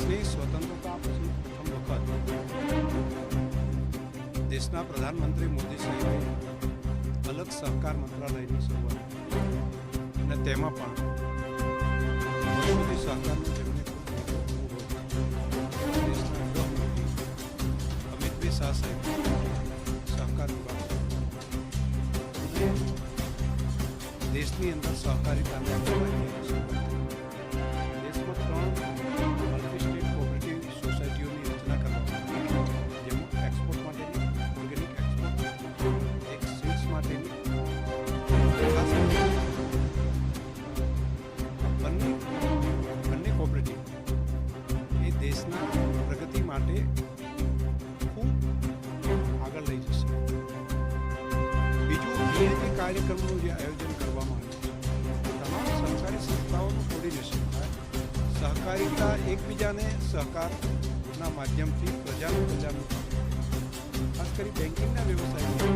દેશની સ્વતંત્રતા પછી પ્રથમ વખત દેશના પ્રધાનમંત્રી મોદી સાહેબે અલગ સહકાર મંત્રાલયની શરૂઆત. અને તેમાં પણ વર્ષોથી સહકારનું શાહ સાહેબ સહકાર દેશની અંદર સહકારિતાને પ્રગતિ માટે ખૂબ આગળ લઈ જશે. બીજું વીએપી કાર્યક્રમનું જે આયોજન કરવામાં આવ્યું છે તમામ સરકારી સંસ્થાઓનું કોર્ડિનેશન થાય સહકારિતા એકબીજાને સહકારના માધ્યમથી પ્રજાનું પ્રજાનું ખાસ કરી બેન્કિંગના વ્યવસાયમાં.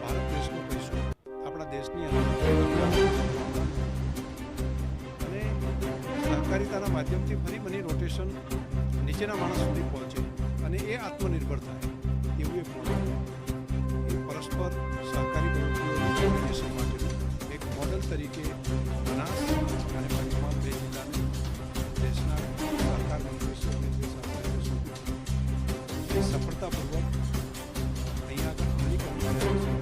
ભારત દેશનો પૈસો આપણા દેશની અંદર સહકારિતાના માધ્યમથી ફરી બની રોટેશન નીચેના માણસ સુધી પહોંચે અને એ આત્મનિર્ભર થાય, એવું એક મોડલ એ પરસ્પર સહકારી પ્રવૃત્તિઓ માટેનું એક મોડલ તરીકે બનાસ અને પંચમહાલ બે જિલ્લાને દેશના સહકાર એ સફળતાપૂર્વક અહીંયા આગળ અમલીકરણ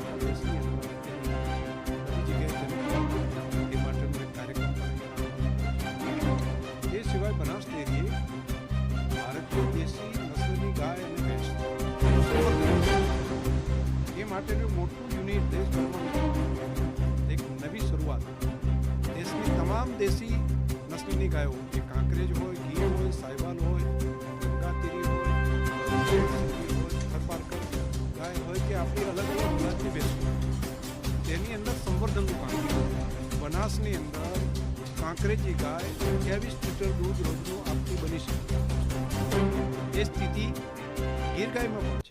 માટેનું મોટું યુનિટ દેશભરમાં એક નવી શરૂઆત દેશની તમામ દેશી નસ્લની ગાયો એ કાંકરેજ હોય ગીર હોય સાયવાલ હોય ગંગાતીરી હોય જેસલમેર હોય થરપારકર ગાય હોય કે આપણી અલગ અલગ ગુજરાતની ભેંસો તેની અંદર સંવર્ધનનું કામ બનાસની અંદર કાંકરેજી ગાય અઠ્યાવીસ લીટર દૂધ રોજનું આપતી બની શકે એ સ્થિતિ ગીર ગાયમાં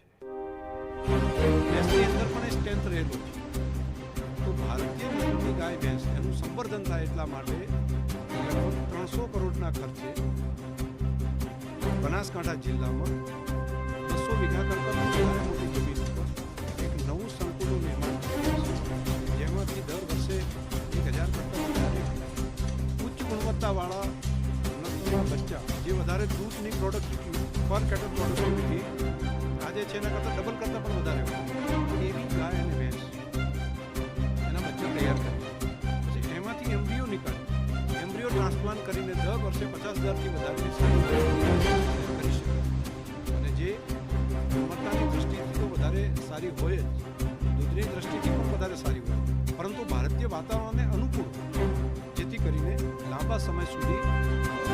સંવર્ધન થાય એટલા માટે લગભગ ત્રણસો કરોડના ખર્ચે બનાસકાંઠા જિલ્લામાં બસો વીઘા કરતાં મોટી જમીન ઉપર એક નવું સંકુલનું નિર્માણ જેમાંથી દર વર્ષે એક હજાર કરતાં વધારે ઉચ્ચ ગુણવત્તાવાળા નસ્લના બચ્ચા, જે વધારે દૂધની પ્રોડક્ટિવિટી પર કેટલ પ્રોડક્ટિવિટી આજે છે એના કરતાં ડબલ કરતાં પણ વધારે એવી ગાય અને ભેંસ એમ્બ્રિયો કરીને દર વર્ષે પચાસ હજારથી વધારે કરી શકે અને જે ગુણવત્તાની દ્રષ્ટિથી તો વધારે સારી હોય જ. દૂધની દ્રષ્ટિથી પણ વધારે સારી હોય. પરંતુ ભારતીય વાતાવરણને અનુકૂળ જેથી કરીને લાંબા સમય સુધી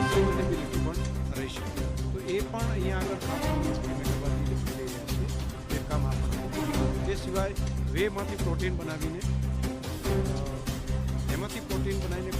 સસ્ટેનેબિલિટી પણ રહી શકે. તો એ પણ અહીંયા આગળ કામ એ સિવાય વેમાંથી પ્રોટીન બનાવીને એમાંથી પ્રોટીન બનાવીને